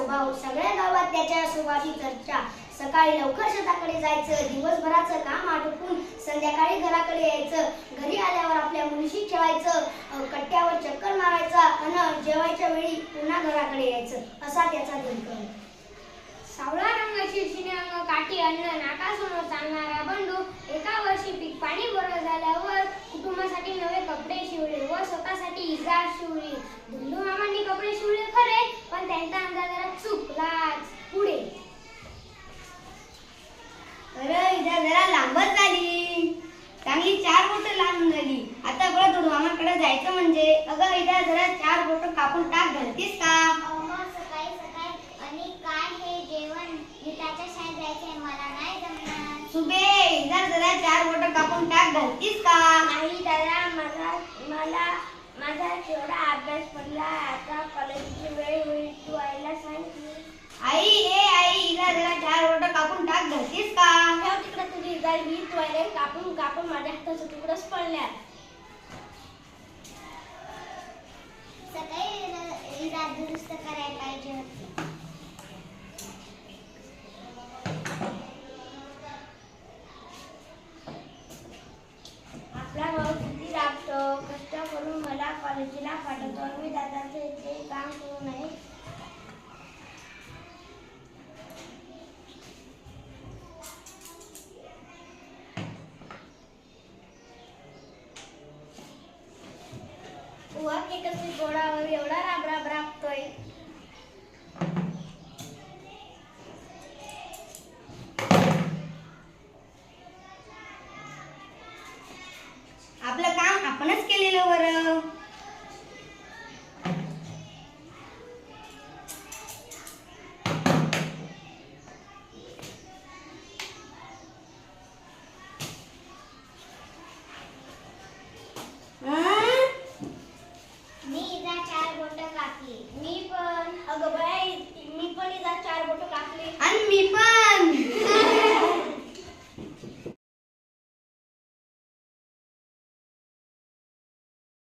स्वभाव सगळ्या गावात त्याच्या स्वभावाची चर्चा. सकाळी लवकर शेताकडे जायचं दिवसभराचं काम आटोपून संध्याकाळी घराकडे यायचं. घरी आल्यावर आपल्या मुलीशी खेळायचं कट्ट्यावर चक्कर मारायचा आणि जेवायच्या वेळी पुन्हा घराकडे यायचं. असा त्याचा दिनक्रम. सावळा रंगाची शिने काठी अन्न नाकासमोर चालणारा बंडू एका वर्षी पीक पाणी बरं झाल्यावर कुटुंबासाठी नवे कपडे शिवले व स्वतःसाठी इजार शिवली. जरा चुकलाच. पुढे. अरे इजा जरा लांबच झाली. चांगली चार बोट लांब झाली. आता परत मामाकडे जायचं म्हणजे. अगं इजा जरा चार बोट कापून टाक घालतीस का? सकाळी सकाळी. आणि काय हे जेवण? मी त्याच्या शाळेत जायचंय मला नाही जमणार. सुबे इजा जरा चार बोट कापून टाक घालतीस का? नाही दादा माझा मला माझा तेवढा अभ्यास पडला आता कॉलेजची वेळ होईल तू आईला सांग आई ए आई इजा जरा चार बोट कापून टाक घालतीस का? ठेव तिकडे तुझी गाय मी तुला कापून कापून माझ्या हाताचं तुकडंच पडल्या. सकाळी रात दुरुस्त करायला पाहिजे होती. कॉलेजला पाठवतो मी दादाचे ते काम करू नये. वा की कसे गोडावर एवढा राब राब राबतोय. आपलं काम आपणच केलेलं बरं.